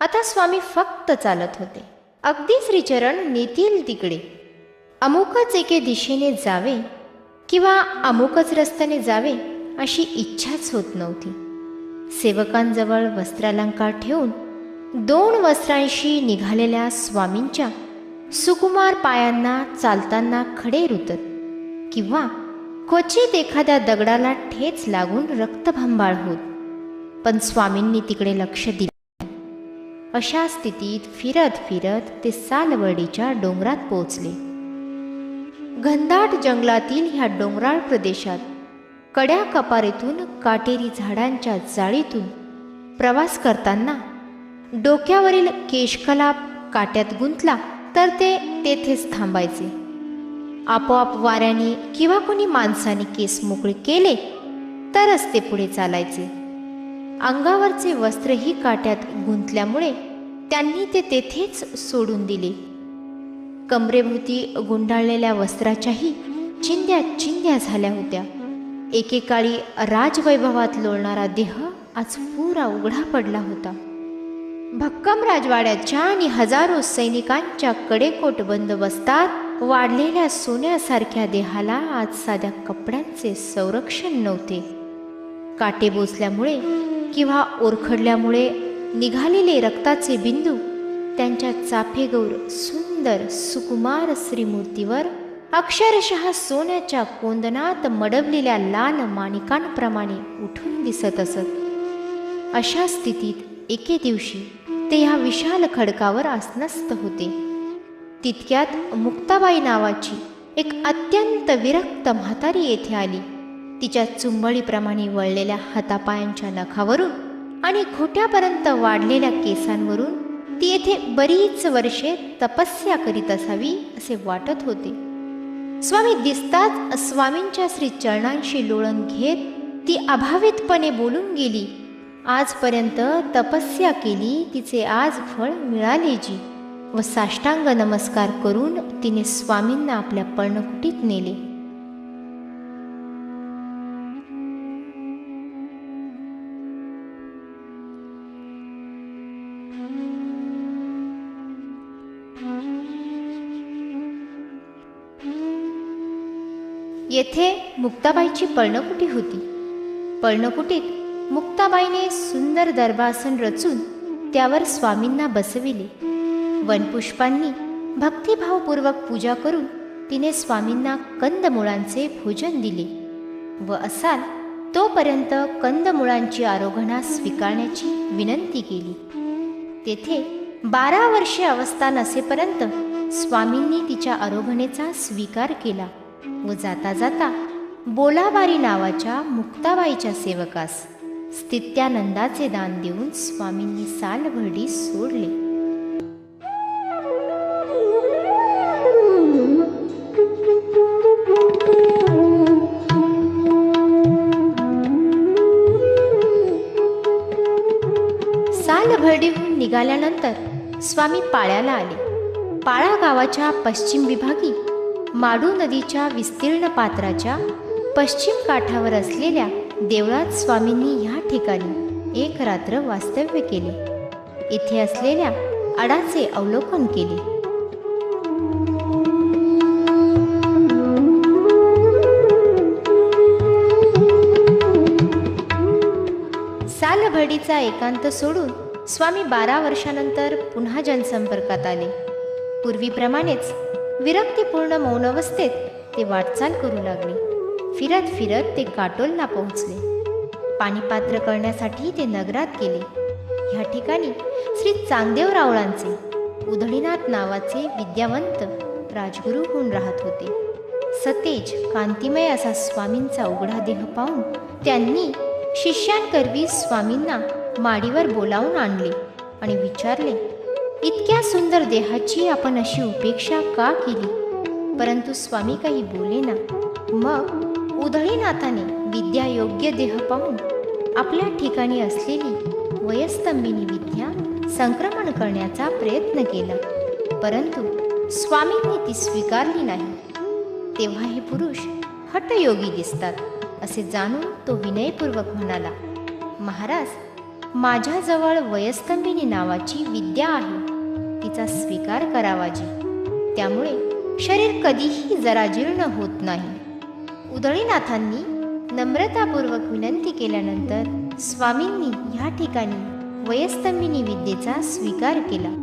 आता स्वामी फक्त चालत होते. अगदी श्रीचरण नेतील तिकडे. अमुकच एके दिशेने जावे किंवा अमुकच रस्त्याने जावे अशी इच्छाच होत नव्हती. सेवकांजवळ वस्त्रालंकार ठेवून दोन वस्त्रांशी निघालेल्या स्वामींच्या सुकुमार पायांना चालताना खडे रुतत किंवा क्वचित एखाद्या दगडाला ठेच लागून रक्तभंबाळ होत. पण स्वामींनी तिकडे लक्ष दिले अशा स्थितीत फिरत फिरत ते सालवडीच्या डोंगरात पोचले घनदाट जंगलातील ह्या डोंगराळ प्रदेशात कड्या कपारीतून काटेरी झाडांच्या जाळीतून प्रवास करताना डोक्यावरील केशकलाप काट्यात गुंतला तर ते तेथेच थांबायचे. आपोआप वाऱ्याने किंवा कोणी माणसाने केस मोकळे केले तरच ते पुढे चालायचे. अंगावरचे वस्त्रही काट्यात गुंतल्यामुळे त्यांनी ते तेथेच सोडून दिले. कमरेभोवती गुंडाळलेल्या वस्त्राच्याही चिंध्या चिंध्या झाल्या होत्या. एकेकाळी राजवैभवात लोळणारा देह आज पुरा उघडा पडला होता. भक्कम राजवाड्याच्या आणि हजारो सैनिकांच्या कडेकोट बंदोबस्तात वाढलेल्या सोन्यासारख्या देहाला आज साध्या कपड्यांचे संरक्षण नव्हते. काटे बोचल्यामुळे किंवा ओरखडल्यामुळे निघालेले रक्ताचे बिंदू त्यांच्या चाफेगौर सुंदर सुकुमार श्रीमूर्तीवर अक्षरशः सोन्याच्या कोंदनात मडवलेल्या लाल माणिकांप्रमाणे उठून दिसत असत. अशा स्थितीत एके दिवशी ते ह्या विशाल खडकावर आसनस्त होते. तितक्यात मुक्ताबाई नावाची एक अत्यंत विरक्त म्हातारी येथे आली. तिच्या चुंबळीप्रमाणे वळलेल्या हातापायांच्या नखावरून आणि घोट्यापर्यंत वाढलेल्या केसांवरून ती येथे बरीच वर्षे तपस्या करीत असावी असे वाटत होते. स्वामी दिसताच स्वामींच्या श्री चरणांशी लोळण घेत ती अभावितपणे बोलून गेली आजपर्यंत तपस्या केली तिचे आज फळ मिळाले जी व साष्टांग नमस्कार करून तिने स्वामींना आपल्या पर्णकुटीत नेले. येथे मुक्ताबाईची पर्णकुटी होती. पर्णकुटीत मुक्ताबाईने सुंदर दरबासन रचून त्यावर स्वामींना बसविले. वनपुष्पांनी भक्तिभावपूर्वक पूजा करून तिने स्वामींना कंदमुळांचे भोजन दिले व असाल तोपर्यंत कंदमुळांची आरोहणा स्वीकारण्याची विनंती केली. तेथे बारा वर्षे अवस्था नसेपर्यंत स्वामींनी तिच्या आरोहणेचा स्वीकार केला. व जाता जाता बोलाबारी नावाच्या मुक्ताबाईच्या सेवकास स्थित्यानंदाचे दान देऊन स्वामींनी सालभरडी सोडले. सालभरडीहून निघाल्यानंतर स्वामी पाळ्याला आले. पाळा गावाच्या पश्चिम विभागी माडू नदीच्या विस्तीर्ण पात्राच्या पश्चिम काठावर असलेल्या देवळात स्वामींनी ह्या ठिकाणी एक रात्र वास्तव्य केले. येथे असलेल्या अडाचे अवलोकन केले. सालभडीचा एकांत सोडून स्वामी बारा वर्षानंतर पुन्हा जनसंपर्कात आले. पूर्वीप्रमाणेच विरक्तीपूर्ण मौन अवस्थेत ते वाटचाल करू लागले. फिरत फिरत ते काटोलला पोहोचले. पाणीपात्र करण्यासाठी ते नगरात गेले. ह्या ठिकाणी श्री चांगदेव रावळांचे उधळीनाथ नावाचे विद्यावंत राजगुरू होऊन राहत होते. सतेज कांतिमय असा स्वामींचा उघडा देह पाहून त्यांनी शिष्यांकरवी स्वामींना माडीवर बोलावून आणले आणि विचारले इतक्या सुंदर देहाची आपण अशी उपेक्षा का केली? परंतु स्वामी काही बोले ना. मग उधळीनाथाने विद्यायोग्य देह पाहून आपल्या ठिकाणी असलेली वयस्तंभिनी विद्या संक्रमण करण्याचा प्रयत्न केला. परंतु स्वामींनी ती स्वीकारली नाही. तेव्हा हे पुरुष हटयोगी दिसतात असे जाणून तो विनयपूर्वक म्हणाला महाराज माझ्याजवळ वयस्तंभिनी नावाची विद्या आहे. तिचा स्वीकार करावाजी त्यामुळे शरीर कधीही जरा जीर्ण होत नाही. उदळीनाथांनी नम्रतापूर्वक विनंती केल्यानंतर स्वामींनी ह्या ठिकाणी वयस्तंभिनी विद्येचा स्वीकार केला.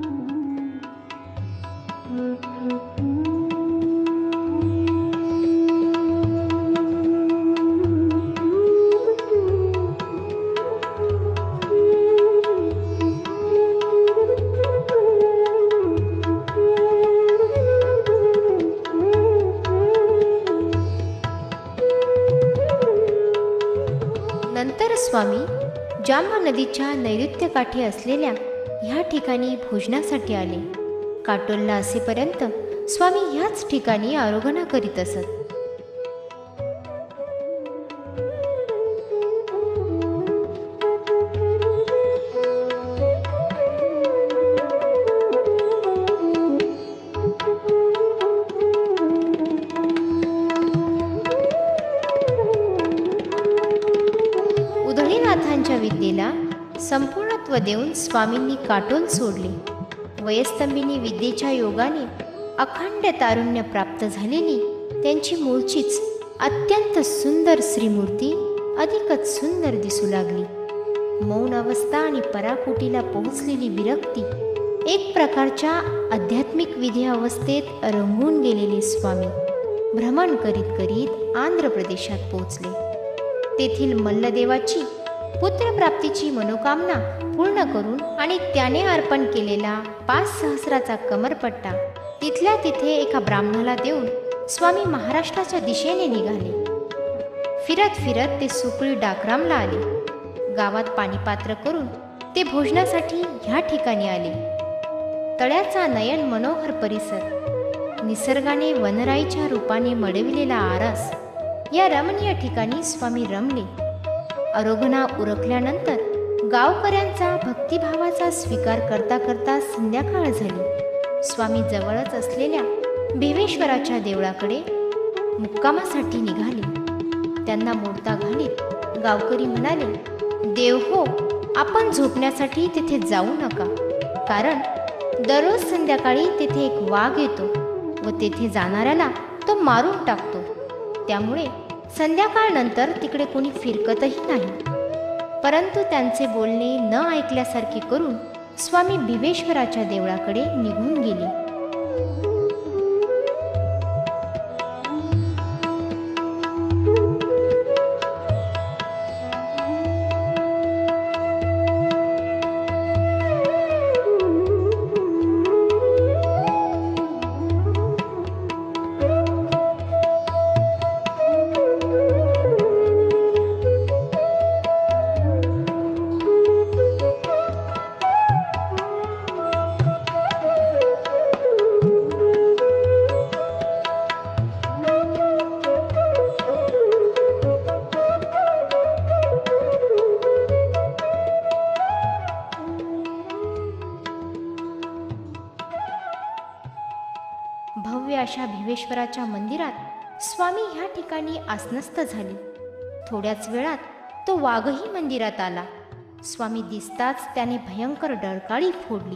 तर स्वामी जांब नदीच्या नैऋत्य काठी असलेल्या ह्या ठिकाणी भोजनासाठी आले. काटोलला असेपर्यंत स्वामी ह्याच ठिकाणी आरोगणा करीत असत. महत्त्व देऊन स्वामींनी काटून सोडले. वयस्तंभिनी विद्येच्या योगाने अखंड तारुण्य प्राप्त झालेली त्यांची मूळचीच अत्यंत सुंदर श्रीमूर्ती अधिकच सुंदर दिसू लागली. मौन अवस्था आणि पराकोटीला पोहोचलेली विरक्ती एक प्रकारच्या आध्यात्मिक विधी अवस्थेत रंगून गेलेले स्वामी भ्रमण करीत करीत आंध्र प्रदेशात पोहोचले. तेथील मल्लदेवाची पुत्रप्राप्तीची मनोकामना पूर्ण करून आणि त्याने अर्पण केलेला पाच सहस्राचा कमरपट्टा तिथल्या तिथे एका ब्राह्मणाला देऊन स्वामी महाराष्ट्राच्या दिशेने निघाले. फिरत फिरत ते सुकळी डाकरामला आले. गावात पाणीपात्र करून ते भोजनासाठी ह्या ठिकाणी आले. तळ्याचा नयन मनोहर परिसर निसर्गाने वनराईच्या रूपाने मडविलेला आरस या रमणीय ठिकाणी स्वामी रमले. अरोगना उरकल्यानंतर गावकऱ्यांचा भक्तिभावाचा स्वीकार करता करता संध्याकाळ झाली. स्वामी जवळच असलेल्या भीमेश्वराच्या देवळाकडे मुक्कामासाठी निघाले. त्यांना मोडता घालीत गावकरी म्हणाले देव हो आपण झोपण्यासाठी तिथे जाऊ नका. कारण दररोज संध्याकाळी तेथे एक वाघ येतो व तेथे जाणाऱ्याला तो मारून टाकतो. त्यामुळे संध्याकाळनंतर तिकडे कोणी फिरकतही नाही. परंतु त्यांचे बोलणे न ऐकल्यासारखे करून स्वामी बिबेश्वराच्या देवळाकडे निघून गेले. अशा मंदिरात स्वामी ह्या ठिकाणी आसनस्थ झाले. थोड्याच वेळात तो वाघही मंदिरात आला. स्वामी दिसताच त्याने भयंकर डरकाळी फोडली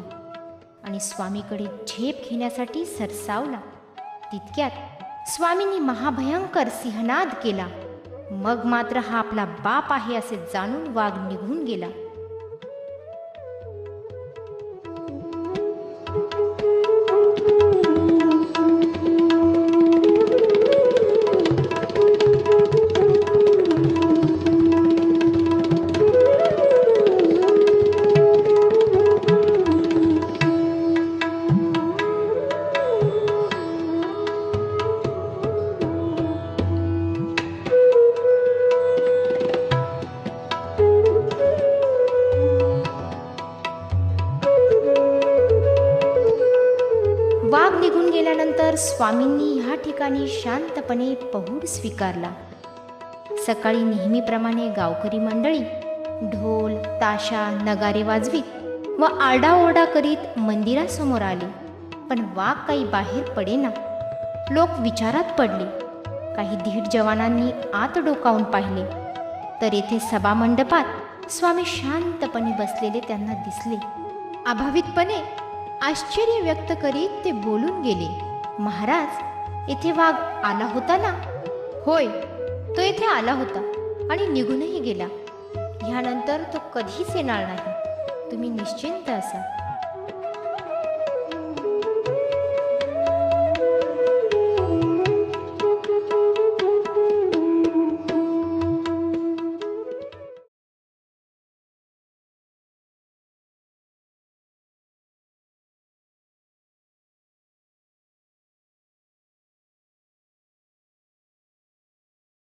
आणि स्वामीकडे झेप घेण्यासाठी सरसावला. तितक्यात स्वामींनी महाभयंकर सिंहनाद केला. मग मात्र हा आपला बाप आहे असे जाणून वाघ निघून गेला. स्वामींनी ह्या ठिकाणी शांतपणे पहूड स्वीकारला. सकाळी नेहमीप्रमाणे गावकरी मंडळी ढोल ताशा नगारे वाजवीत व आरडाओरडा करीत मंदिरासमोर आले. पण वाघ काही बाहेर पडेना. लोक विचारात पडले. काही धीट जवानांनी आत डोकावून पाहिले. तर येथे सभामंडपात स्वामी शांतपणे बसलेले त्यांना दिसले. अभावितपणे आश्चर्य व्यक्त करीत ते बोलून गेले. महाराज इथे वाघ आला होता ना? होय तो इथे आला होता आणि निघूनही गेला. ह्यानंतर तो कधीच येणार नाही. तुम्ही निश्चिंत असा